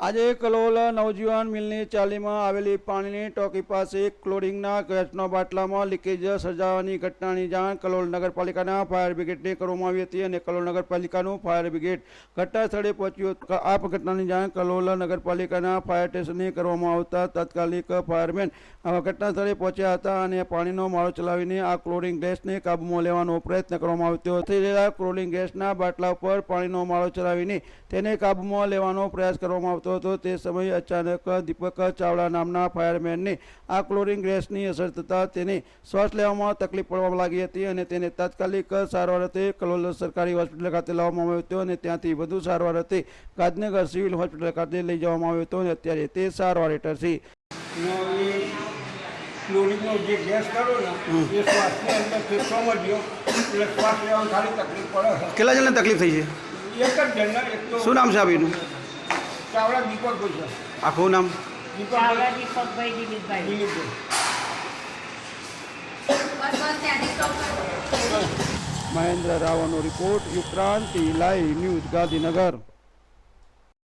આજે કલોલ નવજીવન મિલની ચાલીમાં આવેલી પાણીની ટોકી પાસે ક્લોરિંગના ગેસના બાટલામાં લીકેજ સર્જાવાની ઘટનાની જાણ કલોલ નગરપાલિકાના ફાયર બ્રિગેડને કરવામાં આવી હતી અને કલોલ નગરપાલિકાનું ફાયર બ્રિગેડ ઘટના સ્થળે પહોંચ્યું આ ઘટનાની જાણ કલોલ નગરપાલિકાના ફાયર સ્ટેશને કરવામાં આવતા તાત્કાલિક ફાયરમેન ઘટના સ્થળે પહોંચ્યા હતા અને પાણીનો માળો ચલાવીને આ ક્લોરિંગ ગેસને કાબૂમાં લેવાનો પ્રયત્ન કરવામાં આવ્યો થઈ રહેલા ક્લોરિંગ ગેસના બાટલા ઉપર પાણીનો માળો ચલાવીને તેને કાબૂમાં લેવાનો પ્રયાસ કરવામાં આવતો હતો તે સમયે અચાનક દીપક ચાવડા નામના ફાયરમેનને આ ક્લોરિંગ ગેસની અસર થતાં તેને શ્વાસ લેવામાં તકલીફ પડવા લાગી હતી અને તેને તાત્કાલિક સારવાર અર્થે કલોલ સરકારી હોસ્પિટલ ખાતે લાવવામાં આવ્યો હતો અને ત્યાંથી વધુ સારવાર અર્થે ગાંધીનગર સિવિલ હોસ્પિટલ ખાતે લઈ જવામાં આવ્યો હતો અને અત્યારે તે સારવાર હેઠળ છે. ક્લોરિનનો જે ગેસ કરો ને એ શ્વાસની અંદર ફેફસામાં ગયો એટલે શ્વાસ લેવામાં ખાલી તકલીફ પડે કેટલા જણને તકલીફ થઈ છે? એક જ જણને એક તો શું નામ છે આ ભાઈનું ચાવડા દીપક છે. આખું નામ? Deepakbhai Chavda Deepakbhai Dilipbhai. Dilipbhai. Mahendra રાવણનો report Yukranti live news Gandhinagar.